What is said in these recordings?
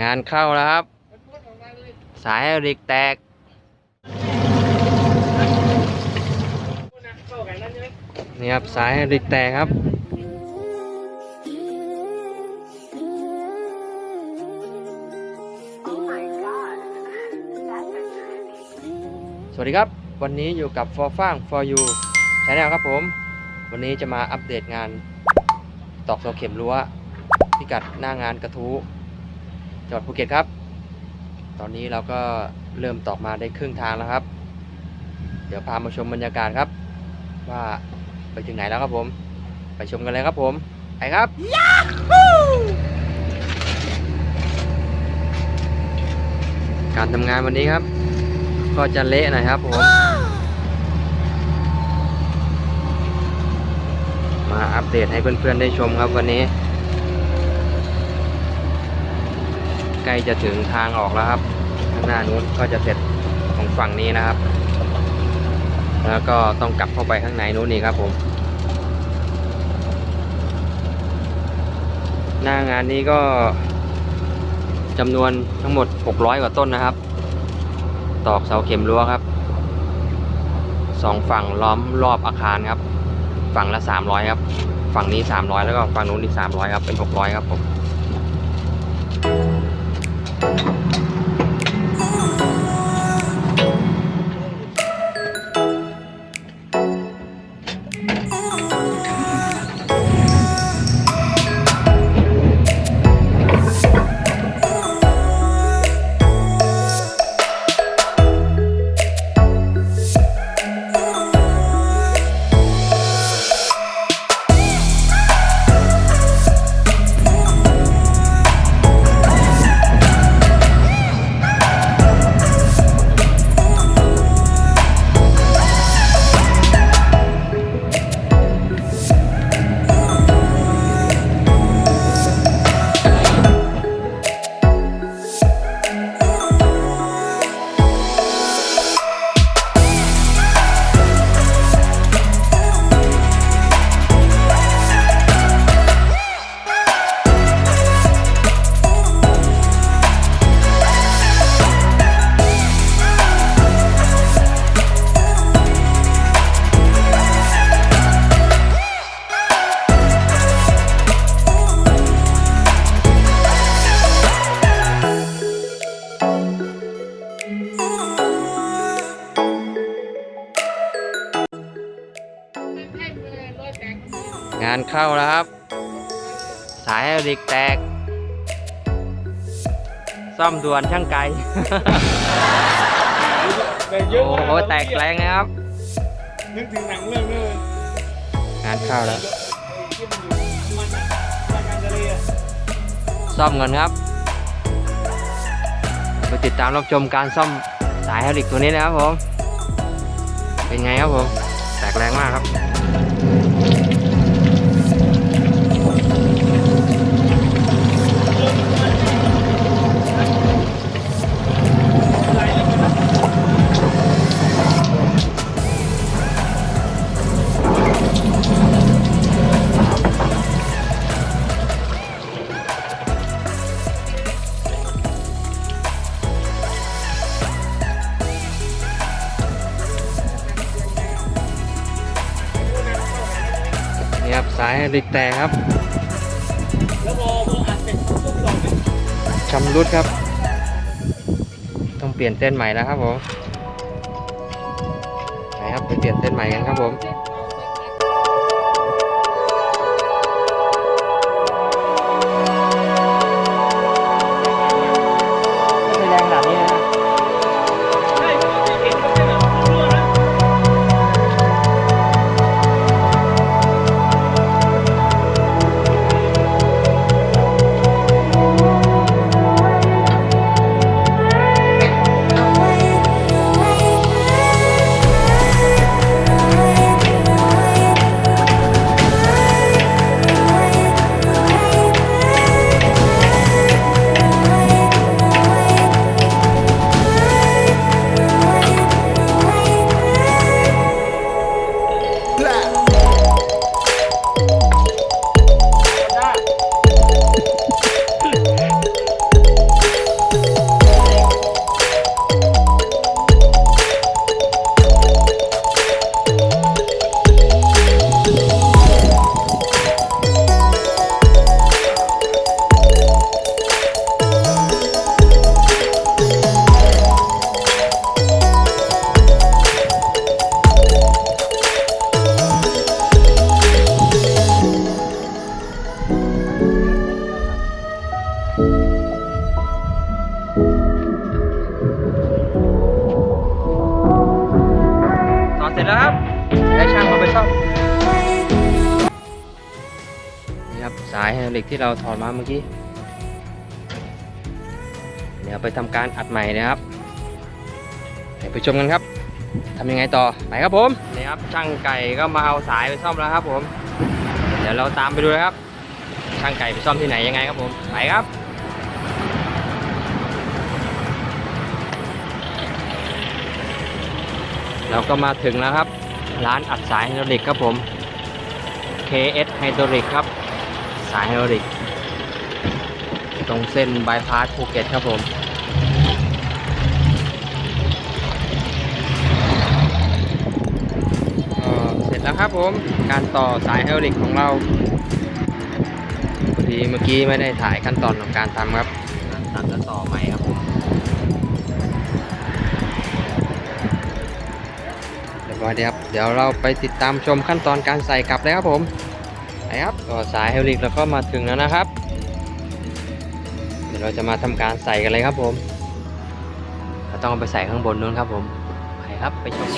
งานเข้าแล้วครับ สายเหล็กแตก นี่ครับ สายเหล็กแตกครับสวัสดีครับ วันนี้อยู่กับ For f a n g For You Channel ครับผม วันนี้จะมาอัปเดตงานตอกเสาเข็มรั้วพิกัดหน้างานกระทู้ จังหวัดภูเก็ตครับ ตอนนี้เราก็เริ่มตอกมาได้ครึ่งทางแล้วครับ เดี๋ยวพามาชมบรรยากาศครับ ว่าไปถึงไหนแล้วครับผม ไปชมกันเลยครับผมไปครับการทำงานวันนี้ครับ ก็จะเละหน่อยครับผม มาอัปเดตให้เพื่อนๆได้ชมครับวันนี้ ใกล้จะถึงทางออกแล้วครับ ข้างหน้านู้นก็จะเสร็จของฝั่งนี้นะครับ แล้วก็ต้องกลับเข้าไปข้างในนู้นนี่ครับผม หน้างานนี้ก็จำนวนทั้งหมด 600 กว่าต้นนะครับ ตอกเสาเข็มรั้วครับสองฝั่งล้อมรอบอาคารครับ ฝั่งละ 300 ครับ ฝั่งนี้ 300 แล้วก็ฝั่งนู้นอีก300 ครับ เป็น 600 ครับผม งานเข้าแล้วครับ สายเหล็กแตก ซ่อมด่วนช่างไกล แต่เยโอ้อะมากโหแตกแรงนะครับ นึกถึงหนังเรื่องนี้เลยงานเข้าแล้วไอ้ที่มันอยู่มันอะมันการทะเลอะซ่อมกันครับไปติดตามรับชมการซ่อมสายไฮดรอลิกตัวนี้นะครับผม เป็นไงครับผม แตกแรงมากครับ สายไฮดรอลิกแตกครับแล้วพอพออัดเสร็จปุ๊บต่อไปชำรุดครับ ต้องเปลี่ยนเส้นใหม่แล้วครับผมไปครับไปเปลี่ยนเส้นใหม่กันครับผม สายไฮดรอลิกที่เราถอดมาเมื่อกี้ เดี๋ยวไปทำการอัดใหม่นะครับเดี๋ยวไปชมกันครับทำยังไงต่อไปครับผมนี่ครับช่างไก่ก็มาเอาสายไปซ่อมแล้วครับผม เดี๋ยวเราตามไปดูนะครับ ช่างไก่ไปซ่อมที่ไหนยังไงครับผมไปครับเราก็มาถึงแล้วครับ ร้านอัดสายไฮดรอลิกครับผม KS ไฮดรอลิกครับ สายไฮดรอลิก ตรงเส้นบายพาสภูเก็ตครับผมก็เสร็จแล้วครับผม การต่อสายไฮดรอลิกของเราพอดีเมื่อกี้ไม่ได้ถ่ายขั้นตอนของการทำครับตัดแล้วต่อใหม่ครับผมเรียบร้อยดีครับ เดี๋ยวเราไปติดตามชมขั้นตอนการใส่กลับเลยครับผม ไปครับก็สายเฮดรอลิกเราก็มาถึงแล้วนะครับ เดี๋ยวเราจะมาทำการใส่กันเลยครับผมเราต้องไปใส่ข้างบนนู้นครับผมไปครับไปชม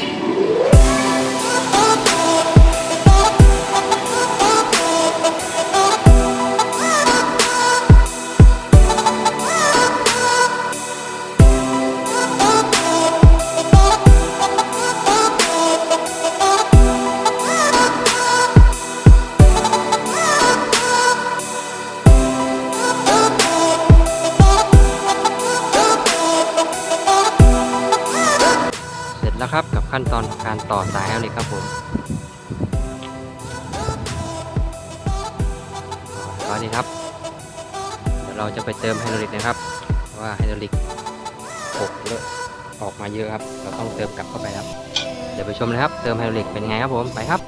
แล้วครับกับขั้นตอนการต่อสายไฮดรอลิกครับผมเรียบร้อยดีครับเดี๋ยวเราจะไปเติมไฮดรอลิกนะครับ ว่าไฮดรอลิกหกเยอะออกมาเยอะครับ เราต้องเติมกลับเข้าไปครับ เดี๋ยวไปชมเลยครับ เติมไฮดรอลิกเป็นไงครับผมไปครับ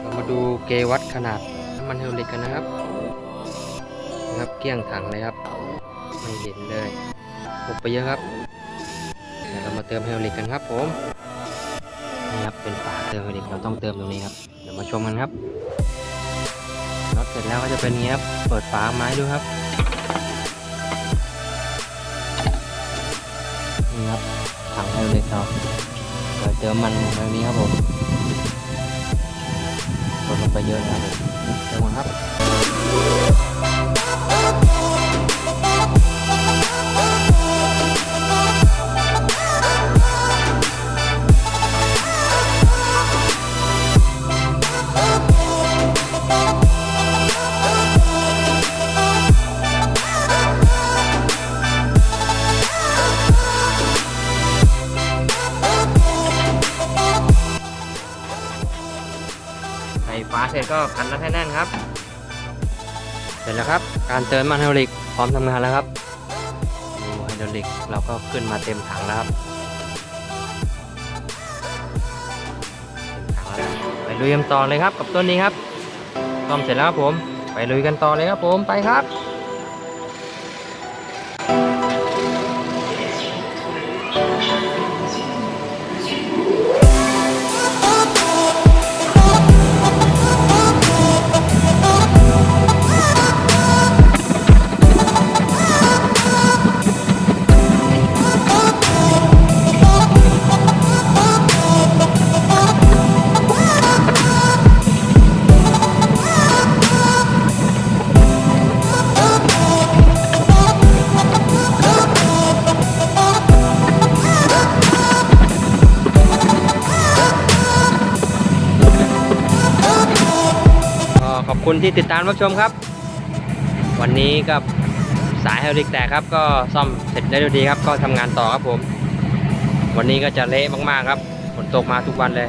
เรามาดูเกวัดขนาดน้ำมันไฮดรอลิกกันนะครับนะครับเกลี้ยงถังเลยครับ ไม่เห็นเลยหกไปเยอะครับ เดี๋ยวเรามเติมไฮดรอลิกกันครับผมนี่ครับเป็นฝาเติมไฮดรอลิกเราต้องเติมตรงนี้ครับเดี๋ยวมาชมกันครับน็อตเสร็จแล้วก็จะเป็นนี้ครับเปิดฝาไม้ดูครับนี่ครับถังไฮดรอลิกเราเดี๋ยวเติมมันแบบนี้ครับผมกดลงไปเยอะนะครับเติมมันครับ เสร็จก็พันน้ำให้แน่นครับ เสร็จแล้วครับ การเติมมันไฮดรอลิกพร้อมทำงานแล้วครับดูไฮดรอลิกเราก็ขึ้นมาเต็มถังแล้วครับไปลุยกันต่อเลยครับกับต้นนี้ครับซ่อมเสร็จแล้วครับผม ไปลุยกันต่อเลยครับผมไปครับ คุณที่ติดตามรับชมครับ วันนี้กับสายไฮดรอลิกแตกครับ ก็ซ่อมเสร็จได้ดีดีครับ ก็ทำงานต่อครับผม วันนี้ก็จะเละมากๆครับฝนตกมาทุกวันเลย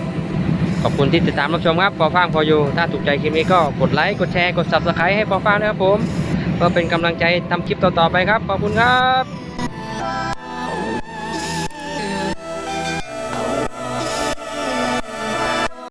ขอบคุณที่ติดตามรับชมครับฟอฟังพออยู่ ถ้าถูกใจคลิปนี้ก็กดไลค์กดแชร์กด subscribe ให้ฟอฟังด้วยครับผมเพื่อเป็นกำลังใจทำคลิปต่อๆไปครับขอบคุณครับ